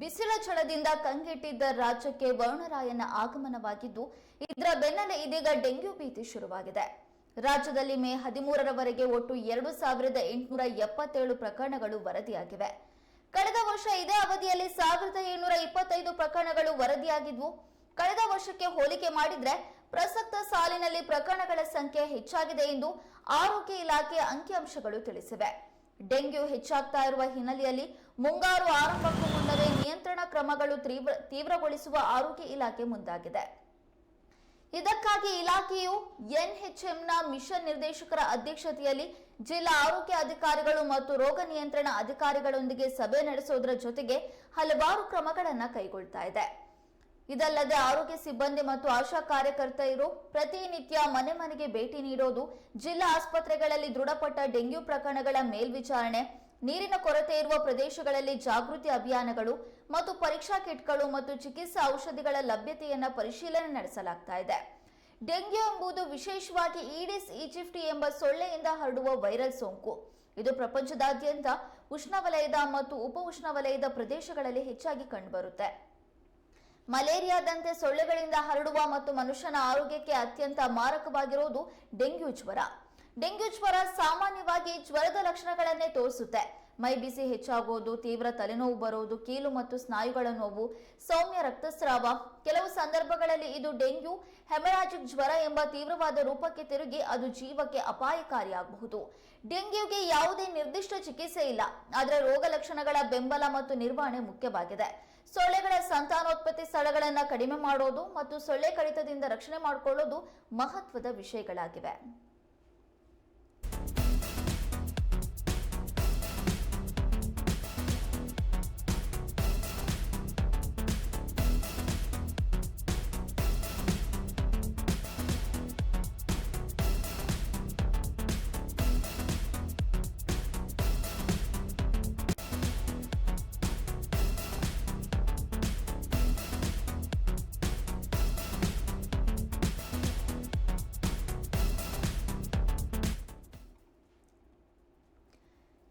ಬಿಸಿಲ ಛಳದಿಂದ ಕಂಗೆಟ್ಟಿದ್ದ ರಾಜ್ಯಕ್ಕೆ ವರುಣರಾಯನ ಆಗಮನವಾಗಿದ್ದು, ಇದರ ಬೆನ್ನಲ್ಲೇ ಇದೀಗ ಡೆಂಗ್ಯೂ ಭೀತಿ ಶುರುವಾಗಿದೆ. ರಾಜ್ಯದಲ್ಲಿ ಮೇ ಹದಿಮೂರರವರೆಗೆ ಒಟ್ಟು ಎರಡು ಸಾವಿರದ ಎಂಟುನೂರ ಎಪ್ಪತ್ತೇಳು ಪ್ರಕರಣಗಳು ವರದಿಯಾಗಿವೆ. ಕಳೆದ ವರ್ಷ ಇದೇ ಅವಧಿಯಲ್ಲಿ ಸಾವಿರದ ಏಳ್ನೂರ ಇಪ್ಪತ್ತೈದು ಪ್ರಕರಣಗಳು ವರದಿಯಾಗಿದ್ವು. ಕಳೆದ ವರ್ಷಕ್ಕೆ ಹೋಲಿಕೆ ಮಾಡಿದ್ರೆ, ಪ್ರಸಕ್ತ ಸಾಲಿನಲ್ಲಿ ಪ್ರಕರಣಗಳ ಸಂಖ್ಯೆ ಹೆಚ್ಚಾಗಿದೆ ಎಂದು ಆರೋಗ್ಯ ಇಲಾಖೆ ಅಂಕಿಅಂಶಗಳು ತಿಳಿಸಿವೆ. ಡೆಂಗ್ಯೂ ಹೆಚ್ಚಾಗ್ತಾ ಇರುವ ಹಿನ್ನೆಲೆಯಲ್ಲಿ ಮುಂಗಾರು ಆರಂಭಕ್ಕೂ ಮುನ್ನವೇ ನಿಯಂತ್ರಣ ಕ್ರಮಗಳು ತೀವ್ರ ತೀವ್ರಗೊಳಿಸುವ ಆರೋಗ್ಯ ಇಲಾಖೆ ಮುಂದಾಗಿದೆ. ಇದಕ್ಕಾಗಿ ಇಲಾಖೆಯು ಎನ್ಎಚ್ಎಂನ ಮಿಷನ್ ನಿರ್ದೇಶಕರ ಅಧ್ಯಕ್ಷತೆಯಲ್ಲಿ ಜಿಲ್ಲಾ ಆರೋಗ್ಯ ಅಧಿಕಾರಿಗಳು ಮತ್ತು ರೋಗ ನಿಯಂತ್ರಣ ಅಧಿಕಾರಿಗಳೊಂದಿಗೆ ಸಭೆ ನಡೆಸುವುದರ ಜೊತೆಗೆ ಹಲವಾರು ಕ್ರಮಗಳನ್ನು ಕೈಗೊಳ್ತಾ ಇದೆ. ಇದಲ್ಲದೆ ಆರೋಗ್ಯ ಸಿಬ್ಬಂದಿ ಮತ್ತು ಆಶಾ ಕಾರ್ಯಕರ್ತೆಯರು ಪ್ರತಿನಿತ್ಯ ಮನೆ ಮನೆಗೆ ಭೇಟಿ ನೀಡೋದು, ಜಿಲ್ಲಾ ಆಸ್ಪತ್ರೆಗಳಲ್ಲಿ ದೃಢಪಟ್ಟ ಡೆಂಗ್ಯೂ ಪ್ರಕರಣಗಳ ಮೇಲ್ವಿಚಾರಣೆ, ನೀರಿನ ಕೊರತೆ ಇರುವ ಪ್ರದೇಶಗಳಲ್ಲಿ ಜಾಗೃತಿ ಅಭಿಯಾನಗಳು ಮತ್ತು ಪರೀಕ್ಷಾ ಕಿಟ್ಗಳು ಮತ್ತು ಚಿಕಿತ್ಸಾ ಔಷಧಿಗಳ ಲಭ್ಯತೆಯನ್ನು ಪರಿಶೀಲನೆ ನಡೆಸಲಾಗ್ತಾ ಇದೆ. ಡೆಂಗ್ಯೂ ಎಂಬುದು ವಿಶೇಷವಾಗಿ ಈಡಿಸ್ ಈಜಿಫ್ಟಿ ಎಂಬ ಸೊಳ್ಳೆಯಿಂದ ಹರಡುವ ವೈರಲ್ ಸೋಂಕು. ಇದು ಪ್ರಪಂಚದಾದ್ಯಂತ ಉಷ್ಣವಲಯದ ಮತ್ತು ಉಪ ಉಷ್ಣವಲಯದ ಪ್ರದೇಶಗಳಲ್ಲಿ ಹೆಚ್ಚಾಗಿ ಕಂಡುಬರುತ್ತೆ. ಮಲೇರಿಯಾದಂತೆ ಸೊಳ್ಳೆಗಳಿಂದ ಹರಡುವ ಮತ್ತು ಮನುಷ್ಯನ ಆರೋಗ್ಯಕ್ಕೆ ಅತ್ಯಂತ ಮಾರಕವಾಗಿರುವುದು ಡೆಂಗ್ಯೂ ಜ್ವರ. ಡೆಂಗ್ಯೂ ಜ್ವರ ಸಾಮಾನ್ಯವಾಗಿ ಜ್ವರದ ಲಕ್ಷಣಗಳನ್ನೇ ತೋರಿಸುತ್ತೆ. ಮೈ ಬಿಸಿ ಹೆಚ್ಚಾಗುವುದು ತೀವ್ರ ತಲೆನೋವು ಬರುವುದು ಕೀಲು ಮತ್ತು ಸ್ನಾಯುಗಳ ನೋವು, ಸೌಮ್ಯ ರಕ್ತಸ್ರಾವ. ಕೆಲವು ಸಂದರ್ಭಗಳಲ್ಲಿ ಇದು ಡೆಂಗ್ಯೂ, ಹೆಮರಾಜಿಕ್ ಜ್ವರ ಎಂಬ ತೀವ್ರವಾದ ರೂಪಕ್ಕೆ ತಿರುಗಿ ಅದು ಜೀವಕ್ಕೆ ಅಪಾಯಕಾರಿಯಾಗಬಹುದು. ಡೆಂಗ್ಯೂಗೆ ಯಾವುದೇ ನಿರ್ದಿಷ್ಟ ಚಿಕಿತ್ಸೆ ಇಲ್ಲ. ಆದರೆ ರೋಗ ಲಕ್ಷಣಗಳ ಬೆಂಬಲ ಮತ್ತು ನಿರ್ವಹಣೆ ಮುಖ್ಯವಾಗಿದೆ. ಸೊಳ್ಳೆಗಳ ಸಂತಾನೋತ್ಪತ್ತಿ ಸ್ಥಳಗಳನ್ನು ಕಡಿಮೆ ಮಾಡೋದು ಮತ್ತು ಸೊಳ್ಳೆ ಕಡಿತದಿಂದ ರಕ್ಷಣೆ ಮಾಡಿಕೊಳ್ಳುವುದು ಮಹತ್ವದ ವಿಷಯಗಳಾಗಿವೆ.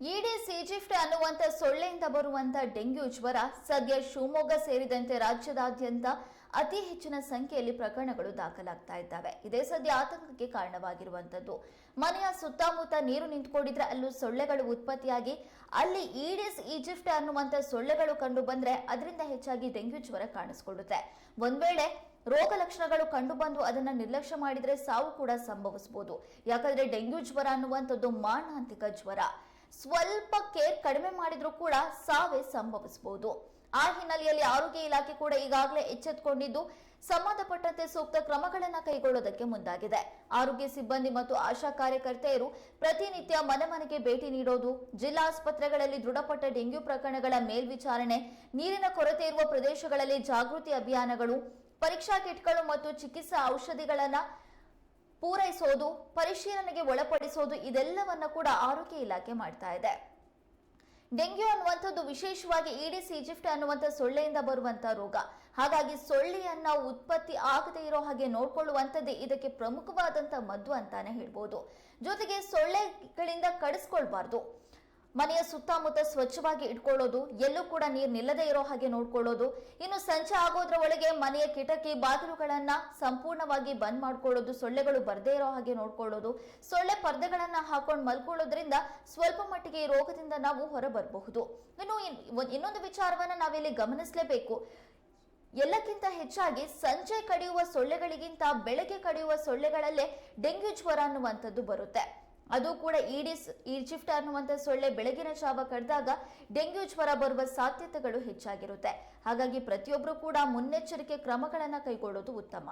ಈಡಿಸ್ ಸಿಜಿಫ್ಟ್ ಅನ್ನುವಂಥ ಸೊಳ್ಳೆಯಿಂದ ಬರುವಂತ ಡೆಂಗ್ಯೂ ಜ್ವರ, ಸದ್ಯ ಶಿವಮೊಗ್ಗ ಸೇರಿದಂತೆ ರಾಜ್ಯದಾದ್ಯಂತ ಅತಿ ಹೆಚ್ಚಿನ ಸಂಖ್ಯೆಯಲ್ಲಿ ಪ್ರಕರಣಗಳು ದಾಖಲಾಗ್ತಾ ಇದ್ದಾವೆ. ಇದೇ ಸದ್ಯ ಆತಂಕಕ್ಕೆ ಕಾರಣವಾಗಿರುವಂತದ್ದು. ಮನೆಯ ಸುತ್ತಮುತ್ತ ನೀರು ನಿಂತ್ಕೊಂಡಿದ್ರೆ ಅಲ್ಲೂ ಸೊಳ್ಳೆಗಳು ಉತ್ಪತ್ತಿಯಾಗಿ, ಅಲ್ಲಿ ಈಡಿಸ್ ಈಜಿಫ್ಟ್ ಅನ್ನುವಂಥ ಸೊಳ್ಳೆಗಳು ಕಂಡು ಬಂದ್ರೆ ಅದರಿಂದ ಹೆಚ್ಚಾಗಿ ಡೆಂಗ್ಯೂ ಜ್ವರ ಕಾಣಿಸ್ಕೊಳ್ಳುತ್ತೆ. ಒಂದ್ ವೇಳೆ ರೋಗ ಲಕ್ಷಣಗಳು ಕಂಡು ಬಂದು ಅದನ್ನ ನಿರ್ಲಕ್ಷ್ಯ ಮಾಡಿದ್ರೆ ಸಾವು ಕೂಡ ಸಂಭವಿಸಬಹುದು ಯಾಕಂದ್ರೆ ಡೆಂಗ್ಯೂ ಜ್ವರ ಅನ್ನುವಂಥದ್ದು ಮಾರಣಾಂತಿಕ ಜ್ವರ. ಸ್ವಲ್ಪ ಕೇರ್ ಕಡಿಮೆ ಮಾಡಿದ್ರೂ ಕೂಡ ಸಾವೇ ಸಂಭವಿಸಬಹುದು. ಆ ಹಿನ್ನೆಲೆಯಲ್ಲಿ ಆರೋಗ್ಯ ಇಲಾಖೆ ಕೂಡ ಈಗಾಗಲೇ ಎಚ್ಚೆತ್ತುಕೊಂಡಿದ್ದು ಸಂಬಂಧಪಟ್ಟಂತೆ ಸೂಕ್ತ ಕ್ರಮಗಳನ್ನು ಕೈಗೊಳ್ಳೋದಕ್ಕೆ ಮುಂದಾಗಿದೆ. ಆರೋಗ್ಯ ಸಿಬ್ಬಂದಿ ಮತ್ತು ಆಶಾ ಕಾರ್ಯಕರ್ತೆಯರು ಪ್ರತಿನಿತ್ಯ ಮನೆ ಮನೆಗೆ ಭೇಟಿ ನೀಡೋದು ಜಿಲ್ಲಾ ಆಸ್ಪತ್ರೆಗಳಲ್ಲಿ ದೃಢಪಟ್ಟ ಡೆಂಗ್ಯೂ ಪ್ರಕರಣಗಳ ಮೇಲ್ವಿಚಾರಣೆ, ನೀರಿನ ಕೊರತೆ ಇರುವ ಪ್ರದೇಶಗಳಲ್ಲಿ ಜಾಗೃತಿ ಅಭಿಯಾನಗಳು, ಪರೀಕ್ಷಾ ಕಿಟ್ಗಳು ಮತ್ತು ಚಿಕಿತ್ಸಾ ಔಷಧಿಗಳನ್ನ ಪೂರೈಸೋದು, ಪರಿಶೀಲನೆಗೆ ಒಳಪಡಿಸೋದು ಇದೆಲ್ಲವನ್ನ ಕೂಡ ಆರೋಗ್ಯ ಇಲಾಖೆ ಮಾಡ್ತಾ ಇದೆ. ಡೆಂಗ್ಯೂ ಅನ್ನುವಂಥದ್ದು ವಿಶೇಷವಾಗಿ ಈಡಿಸ್ ಈಜಿಪ್ಟ್ ಅನ್ನುವಂಥ ಸೊಳ್ಳೆಯಿಂದ ಬರುವಂತ ರೋಗ. ಹಾಗಾಗಿ ಸೊಳ್ಳೆಯನ್ನ ಉತ್ಪತ್ತಿ ಆಗದೇ ಇರೋ ಹಾಗೆ ನೋಡ್ಕೊಳ್ಳುವಂಥದ್ದೇ ಇದಕ್ಕೆ ಪ್ರಮುಖವಾದಂತ ಮದ್ದು ಅಂತಾನೆ ಹೇಳ್ಬೋದು. ಜೊತೆಗೆ ಸೊಳ್ಳೆಗಳಿಂದ ಕಡಿಸ್ಕೊಳ್ಬಾರ್ದು. ಮನೆಯ ಸುತ್ತಮುತ್ತ ಸ್ವಚ್ಛವಾಗಿ ಇಟ್ಕೊಳ್ಳೋದು, ಎಲ್ಲೂ ಕೂಡ ನೀರು ನಿಲ್ಲದೆ ಇರೋ ಹಾಗೆ ನೋಡ್ಕೊಳ್ಳೋದು, ಇನ್ನು ಸಂಜೆ ಆಗೋದ್ರ ಒಳಗೆ ಮನೆಯ ಕಿಟಕಿ ಬಾಗಿಲುಗಳನ್ನ ಸಂಪೂರ್ಣವಾಗಿ ಬಂದ್ ಮಾಡ್ಕೊಳ್ಳೋದು, ಸೊಳ್ಳೆಗಳು ಬರದೇ ಇರೋ ಹಾಗೆ ನೋಡ್ಕೊಳ್ಳೋದು, ಸೊಳ್ಳೆ ಪರ್ದೆಗಳನ್ನ ಹಾಕೊಂಡು ಮಲ್ಕೊಳ್ಳೋದ್ರಿಂದ ಸ್ವಲ್ಪ ಮಟ್ಟಿಗೆ ಈ ರೋಗದಿಂದ ನಾವು ಹೊರಬರಬಹುದು. ಇನ್ನು ಇನ್ನೊಂದು ವಿಚಾರವನ್ನ ನಾವಿಲ್ಲಿ ಗಮನಿಸಲೇಬೇಕು. ಎಲ್ಲಕ್ಕಿಂತ ಹೆಚ್ಚಾಗಿ ಸಂಜೆ ಕಡಿಯುವ ಸೊಳ್ಳೆಗಳಿಗಿಂತ ಬೆಳಗ್ಗೆ ಕಡಿಯುವ ಸೊಳ್ಳೆಗಳಲ್ಲೇ ಡೆಂಗ್ಯೂ ಜ್ವರ ಅನ್ನುವಂಥದ್ದು ಬರುತ್ತೆ. ಅದು ಕೂಡ ಈಡಿಸ್ ಈಜಿಪ್ಟ್ ಅನ್ನುವಂಥ ಸೊಳ್ಳೆ ಬೆಳಗಿನ ಜಾವ ಕಡಿದಾಗ ಡೆಂಗ್ಯೂ ಜ್ವರ ಬರುವ ಸಾಧ್ಯತೆಗಳು ಹೆಚ್ಚಾಗಿರುತ್ತೆ. ಹಾಗಾಗಿ ಪ್ರತಿಯೊಬ್ಬರು ಕೂಡ ಮುನ್ನೆಚ್ಚರಿಕೆ ಕ್ರಮಗಳನ್ನು ಕೈಗೊಳ್ಳೋದು ಉತ್ತಮ.